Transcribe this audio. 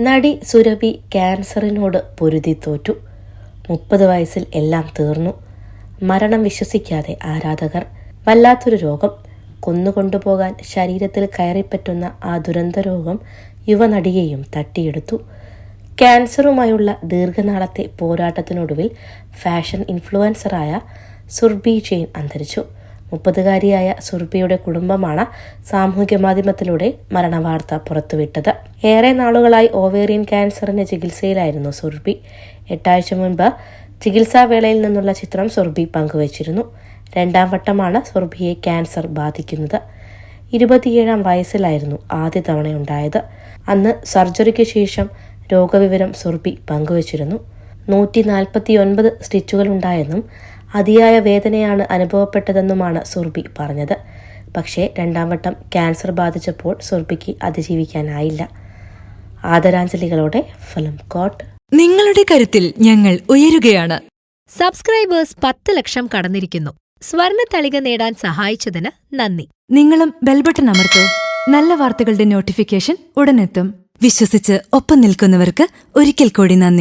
നടി സുരഭി ക്യാൻസറിനോട് പൊരുതി തോറ്റു. മുപ്പത് വയസ്സിൽ എല്ലാം തീർന്നു. മരണം വിശ്വസിക്കാതെ ആരാധകർ. വല്ലാത്തൊരു രോഗം. കൊന്നുകൊണ്ടുപോകാൻ ശരീരത്തിൽ കയറിപ്പറ്റുന്ന ആ ദുരന്ത രോഗം യുവനടിയെയും തട്ടിയെടുത്തു. ക്യാൻസറുമായുള്ള ദീർഘനാളത്തെ പോരാട്ടത്തിനൊടുവിൽ ഫാഷൻ ഇൻഫ്ലുവൻസറായ സുർബി ജെയിൻ അന്തരിച്ചു. മുപ്പതുകാരിയായ സുർബിയുടെ കുടുംബമാണ് സാമൂഹ്യ മാധ്യമത്തിലൂടെ മരണവാർത്ത പുറത്തുവിട്ടത്. ഏറെ നാളുകളായി ഓവേറിയൻ ക്യാൻസറിന്റെ ചികിത്സയിലായിരുന്നു സുർബി എട്ടാഴ്ച മുൻപ് ചികിത്സാവേളയിൽ നിന്നുള്ള ചിത്രം സുർബി പങ്കുവച്ചിരുന്നു. രണ്ടാം വട്ടമാണ് സുർബിയെ ക്യാൻസർ ബാധിക്കുന്നത്. ഇരുപത്തിയേഴാം വയസ്സിലായിരുന്നു ആദ്യ തവണയുണ്ടായത്. അന്ന് സർജറിക്ക് ശേഷം രോഗവിവരം സുർബി പങ്കുവച്ചിരുന്നു. നൂറ്റി നാൽപ്പത്തി ഒൻപത് സ്റ്റിച്ചുകൾ ഉണ്ടായെന്നും അതിയായ വേദനയാണ് അനുഭവപ്പെട്ടതെന്നുമാണ് സുർബി പറഞ്ഞത്. പക്ഷേ രണ്ടാം വട്ടം ക്യാൻസർ ബാധിച്ചപ്പോൾ സുർബിക്ക് അതിജീവിക്കാനായില്ല. ആദരാഞ്ജലികളോടെ ഫിലിം കോട്ട്. നിങ്ങളുടെ കരുത്തിൽ ഞങ്ങൾ ഉയരുകയാണ്. സബ്സ്ക്രൈബേഴ്സ് പത്ത് ലക്ഷം കടന്നിരിക്കുന്നു. സ്വർണ തളിക നേടാൻ സഹായിച്ചതിന് നന്ദി. നിങ്ങളും ബെൽബട്ടൺ അമർത്തോ. നല്ല വാർത്തകളുടെ നോട്ടിഫിക്കേഷൻ ഉടനെത്തും. വിശ്വസിച്ച് ഒപ്പം നിൽക്കുന്നവർക്ക് ഒരിക്കൽ കൂടി നന്ദി.